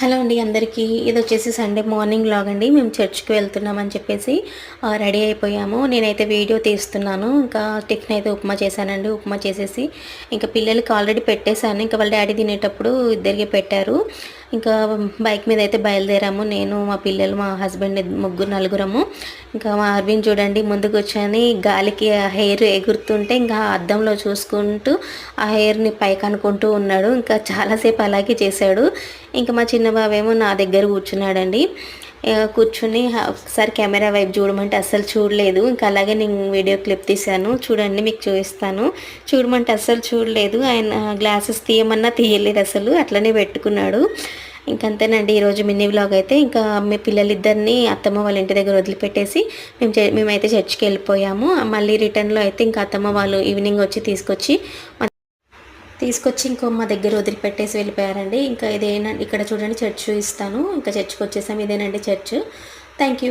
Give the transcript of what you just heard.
Hello అండి అందరికీ ఇది వచ్చేసి సండే మార్నింగ్ లాగ్ అండి. మేము చర్చ్కి వెళ్తున్నామని చెప్పేసి రెడీ అయిపోయాము. నేనైతే వీడియో తీస్తున్నాను. ఇంకా టిఫిన్ అయితే ఉప్మా చేశానండి. ఉప్మా చేసేసి ఇంకా పిల్లలకి ఆల్రెడీ పెట్టేశాను. ఇంకా వాళ్ళ డాడీ తినేటప్పుడు ఇద్దరికి పెట్టారు. ఇంకా బైక్ మీద అయితే బయలుదేరాము. నేను మా పిల్లలు మా హస్బెండ్ ముగ్గురు నలుగురము. ఇంకా మా అరవింద్ చూడండి ముందుకు వచ్చాని గాలికి ఆ హెయిర్ ఎగురుతుంటే ఇంకా అద్దంలో చూసుకుంటూ ఆ హెయిర్ని పైకి అనుకుంటూ ఉన్నాడు. ఇంకా చాలాసేపు అలాగే చేశాడు. ఇంకా మా చిన్న బాబేమో నా దగ్గర కూర్చున్నాడండి. కూర్చుని ఒకసారి కెమెరా వైపు చూడమంటే అస్సలు చూడలేదు. ఇంకా అలాగే నేను వీడియో క్లిప్ తీశాను. చూడండి మీకు చూపిస్తాను. చూడమంటే అస్సలు చూడలేదు. ఆయన గ్లాసెస్ తీయమన్నా తీయలేదు అసలు. అట్లనే పెట్టుకున్నాడు. ఇంకంతేనండి ఈరోజు మినీ వ్లాగ్ అయితే. ఇంకా మీ పిల్లలిద్దరిని అత్తమ్మ వాళ్ళ ఇంటి దగ్గర వదిలిపెట్టేసి మేము మేమైతే చర్చికి వెళ్ళిపోయాము. మళ్ళీ రిటర్న్లో అయితే ఇంకా అత్తమ్మ వాళ్ళు ఈవినింగ్ వచ్చి తీసుకొచ్చి తీసుకొచ్చి ఇంకో మా దగ్గర వదిలిపెట్టేసి వెళ్ళిపోయారండి. ఇంకా ఇదేనా ఇక్కడ చూడండి చర్చ్ ఇస్తాను. ఇంకా చర్చ్కి వచ్చేసాం ఇదేనండి చర్చ్. Thank you